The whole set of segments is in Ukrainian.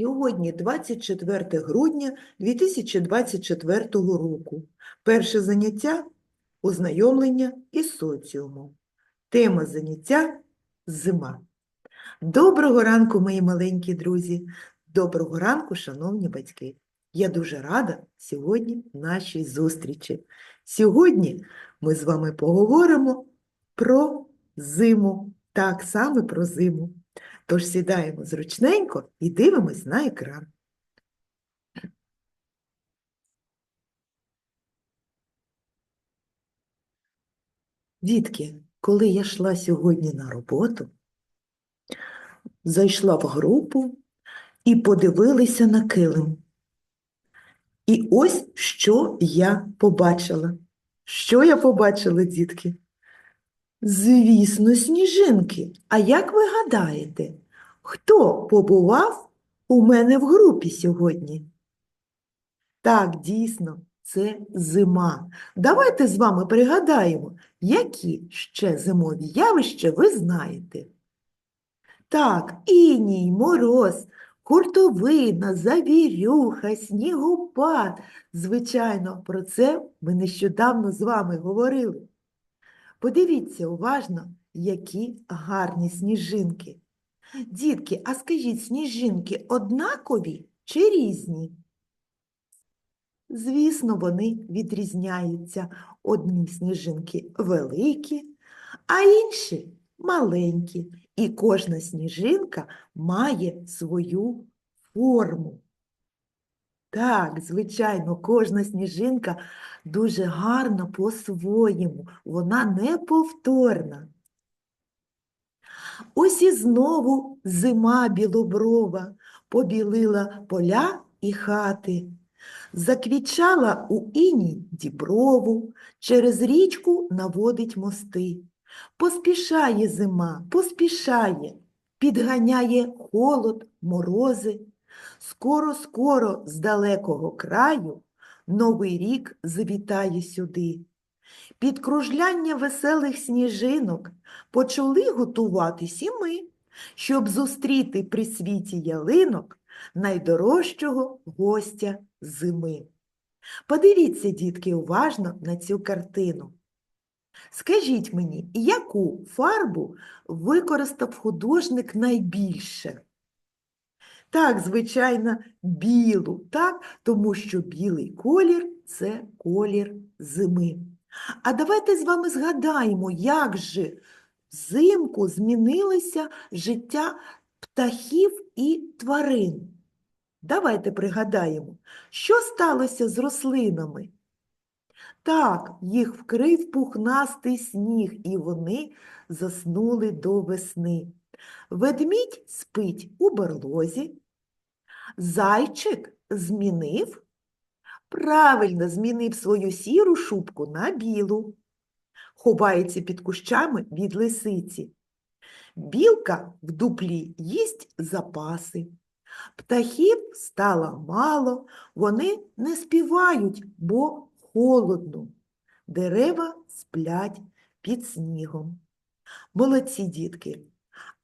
Сьогодні 24 грудня 2024 року. Перше заняття – ознайомлення із соціумом. Тема заняття – зима. Доброго ранку, мої маленькі друзі! Доброго ранку, шановні батьки! Я дуже рада сьогодні нашій зустрічі. Сьогодні ми з вами поговоримо про зиму. Так, саме про зиму. Тож сідаємо зручненько і дивимось на екран. Дітки, коли я йшла сьогодні на роботу, зайшла в групу і подивилася на килим. І ось що я побачила. Що я побачила, дітки? Звісно, сніжинки. А як ви гадаєте, хто побував у мене в групі сьогодні? Так, дійсно, це зима. Давайте з вами пригадаємо, які ще зимові явища ви знаєте. Так, іній, мороз, хуртовина, завірюха, снігопад. Звичайно, про це ми нещодавно з вами говорили. Подивіться уважно, які гарні сніжинки. Дітки, а скажіть, сніжинки однакові чи різні? Звісно, вони відрізняються. Одні сніжинки великі, а інші маленькі. І кожна сніжинка має свою форму. Так, звичайно, кожна сніжинка дуже гарна по-своєму, вона неповторна. Ось і знову зима білоброва побілила поля і хати, заквічала у іні діброву, через річку наводить мости. Поспішає зима, поспішає, підганяє холод, морози. Скоро-скоро з далекого краю Новий рік завітає сюди. Під кружляння веселих сніжинок почали готуватись і ми, щоб зустріти при світі ялинок найдорожчого гостя зими. Подивіться, дітки, уважно на цю картину. Скажіть мені, яку фарбу використав художник найбільше? Так, звичайно, білу, так, тому що білий колір це колір зими. А давайте з вами згадаємо, як же взимку змінилося життя птахів і тварин. Давайте пригадаємо, що сталося з рослинами. Так, їх вкрив пухнастий сніг, і вони заснули до весни. Ведмідь спить у берлозі. Зайчик змінив, правильно змінив свою сіру шубку на білу, ховається під кущами від лисиці. Білка в дуплі їсть запаси. Птахів стало мало, вони не співають, бо холодно. Дерева сплять під снігом. Молодці дітки!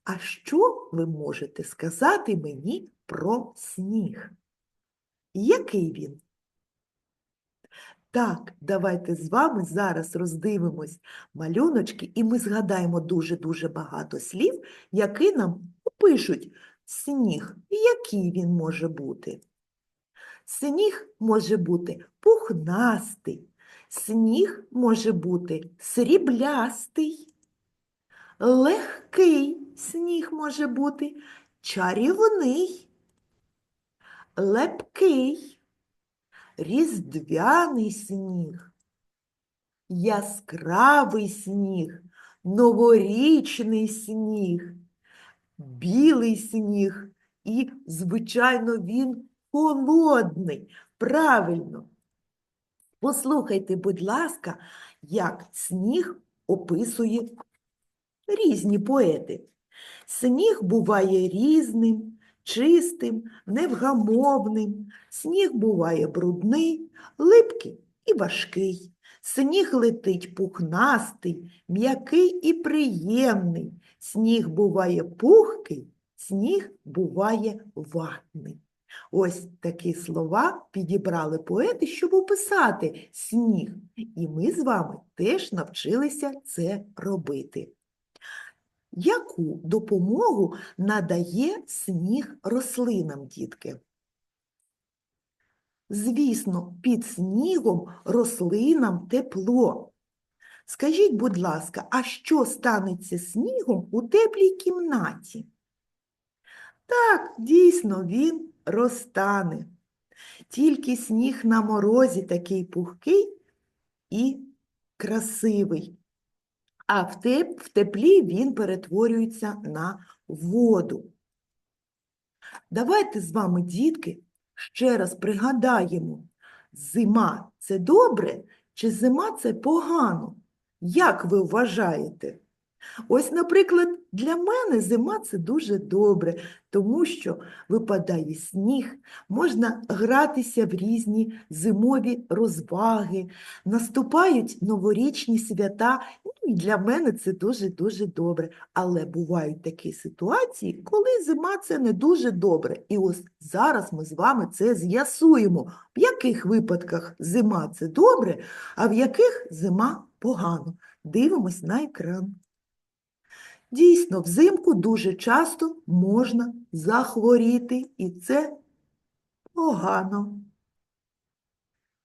А що ви можете сказати мені про сніг? Який він? Так, давайте з вами зараз роздивимось малюночки, і ми згадаємо дуже-дуже багато слів, які нам опишуть сніг. Який він може бути? Сніг може бути пухнастий, сніг може бути сріблястий, легкий сніг може бути чарівний, лепкий, різдвяний сніг, яскравий сніг, новорічний сніг, білий сніг і, звичайно, він холодний. Правильно. Послухайте, будь ласка, як сніг описує різні поети. Сніг буває різним, чистим, невгамовним. Сніг буває брудний, липкий і важкий. Сніг летить пухнастий, м'який і приємний. Сніг буває пухкий, сніг буває ватний. Ось такі слова підібрали поети, щоб описати сніг. І ми з вами теж навчилися це робити. Яку допомогу надає сніг рослинам, дітки? Звісно, під снігом рослинам тепло. Скажіть, будь ласка, а що станеться снігом у теплій кімнаті? Так, дійсно, він розтане. Тільки сніг на морозі такий пухкий і красивий. А в теп- в теплі він перетворюється на воду. Давайте з вами, дітки, ще раз пригадаємо, зима це добре чи зима це погано? Як ви вважаєте? Ось, наприклад, для мене зима це дуже добре, тому що випадає сніг, можна гратися в різні зимові розваги, наступають новорічні свята, ну, і для мене це дуже-дуже добре. Але бувають такі ситуації, коли зима це не дуже добре. І ось зараз ми з вами це з'ясуємо, в яких випадках зима це добре, а в яких зима погано. Дивимось на екран. Дійсно, взимку дуже часто можна захворіти, і це погано.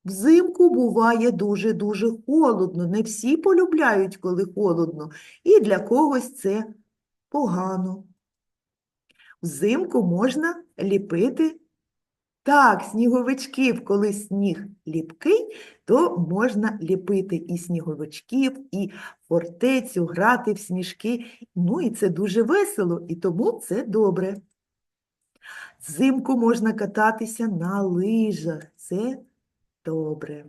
Взимку буває дуже-дуже холодно. Не всі полюбляють, коли холодно, і для когось це погано. Взимку можна ліпити так, сніговичків, коли сніг ліпкий, то можна ліпити і сніговичків, і фортецю, грати в сніжки. Ну і це дуже весело, і тому це добре. Взимку можна кататися на лижах, це добре.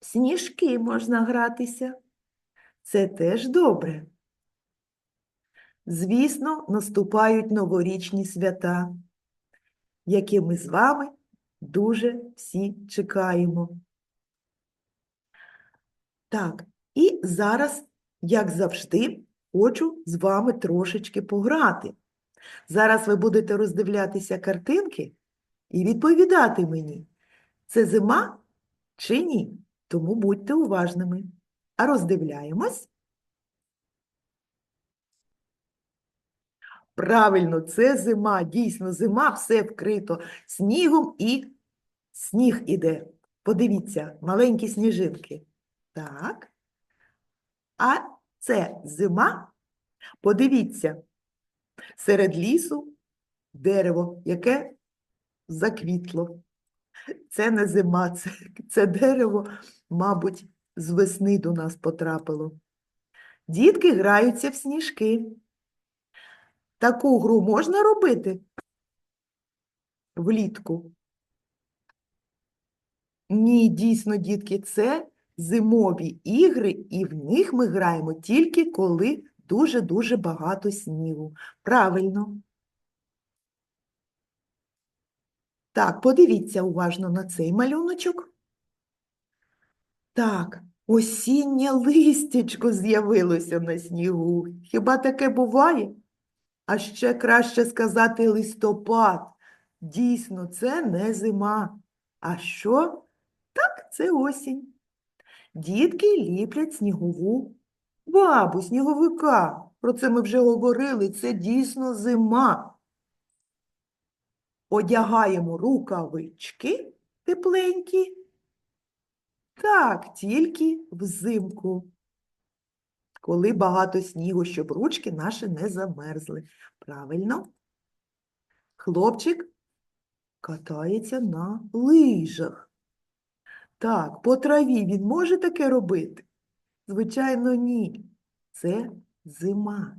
В Сніжки можна гратися, це теж добре. Звісно, наступають новорічні свята які ми з вами дуже всі чекаємо. Так, і зараз, як завжди, хочу з вами трошечки пограти. Зараз ви будете роздивлятися картинки і відповідати мені, це зима чи ні? Тому будьте уважними. А роздивляємось. Правильно, це зима, дійсно, зима, все вкрито снігом і сніг іде. Подивіться, маленькі сніжинки. Так. А це зима. Подивіться, серед лісу дерево, яке заквітло. Це не зима, це, це дерево, мабуть, з весни до нас потрапило. Дітки граються в сніжки. Таку гру можна робити влітку? Ні, дійсно, дітки, це зимові ігри, і в них ми граємо тільки коли дуже-дуже багато снігу. Правильно. Так, подивіться уважно на цей малюночок. Так, осіннє листячко з'явилося на снігу. Хіба таке буває? А ще краще сказати листопад. Дійсно, це не зима. А що? Це осінь. Дітки ліплять снігову бабу, сніговика. Про це ми вже говорили, це дійсно зима. Одягаємо рукавички тепленькі. Так, тільки взимку коли багато снігу, щоб ручки наші не замерзли. Правильно? Хлопчик катається на лижах. Так, по траві він може таке робити? Звичайно, ні. Це зима.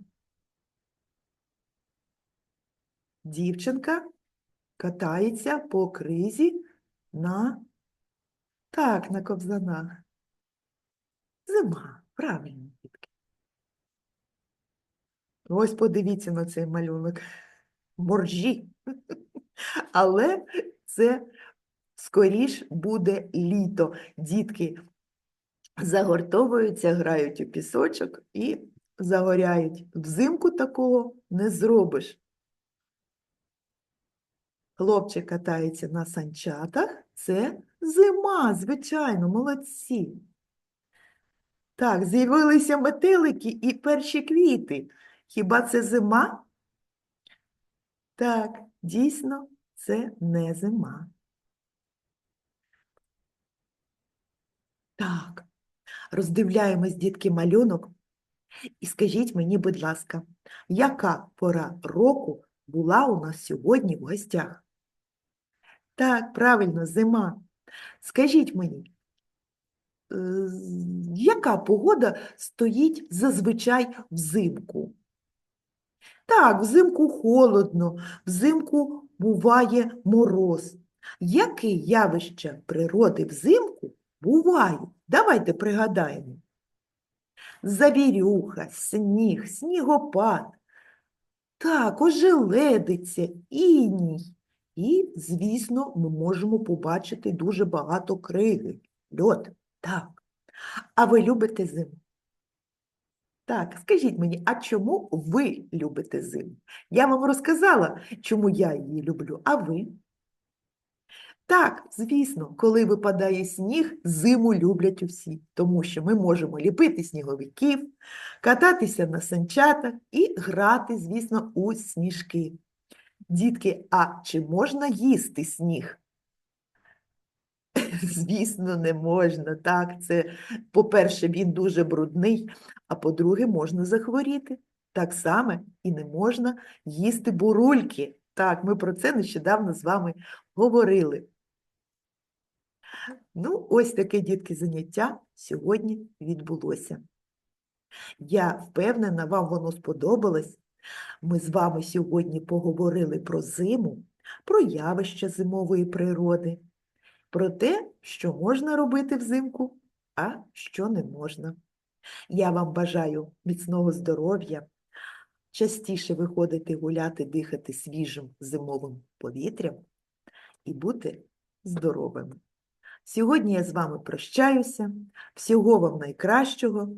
Дівчинка катається по кризі на так, на кобзанах. Зима, правильно, дітки. Ось подивіться на цей малюнок. Моржі. Але це скоріш буде літо. Дітки загортовуються, грають у пісочок і загоряють. Взимку такого не зробиш. Хлопчик катається на санчатах. Це зима, звичайно, молодці. Так, з'явилися метелики і перші квіти. Хіба це зима? Так, дійсно, це не зима. Так, роздивляємось, дітки, малюнок. І скажіть мені, будь ласка, яка пора року була у нас сьогодні в гостях? Так, правильно, зима. Скажіть мені, е, яка погода стоїть зазвичай взимку? Так, взимку холодно, взимку буває мороз. Які явища природи взимку бувають? Давайте пригадаємо. Завірюха, сніг, снігопад, так, ожеледиця, іній. І, звісно, ми можемо побачити дуже багато криги, льод. Так. А ви любите зиму? Так, скажіть мені, а чому ви любите зиму? Я вам розказала, чому я її люблю, а ви? Так, звісно, коли випадає сніг, зиму люблять усі, тому що ми можемо ліпити сніговиків, кататися на санчатах і грати, звісно, у сніжки. Дітки, а чи можна їсти сніг? Звісно, не можна. Так, це, по-перше, він дуже брудний, а по-друге, можна захворіти. Так само і не можна їсти бурульки. Так, ми про це нещодавно з вами говорили. Ну, ось таке, дітки, заняття сьогодні відбулося. Я впевнена, вам воно сподобалось. Ми з вами сьогодні поговорили про зиму, про явища зимової природи, про те, що можна робити взимку, а що не можна. Я вам бажаю міцного здоров'я, частіше виходити гуляти, дихати свіжим зимовим повітрям і бути здоровими. Сьогодні я з вами прощаюся. Всього вам найкращого.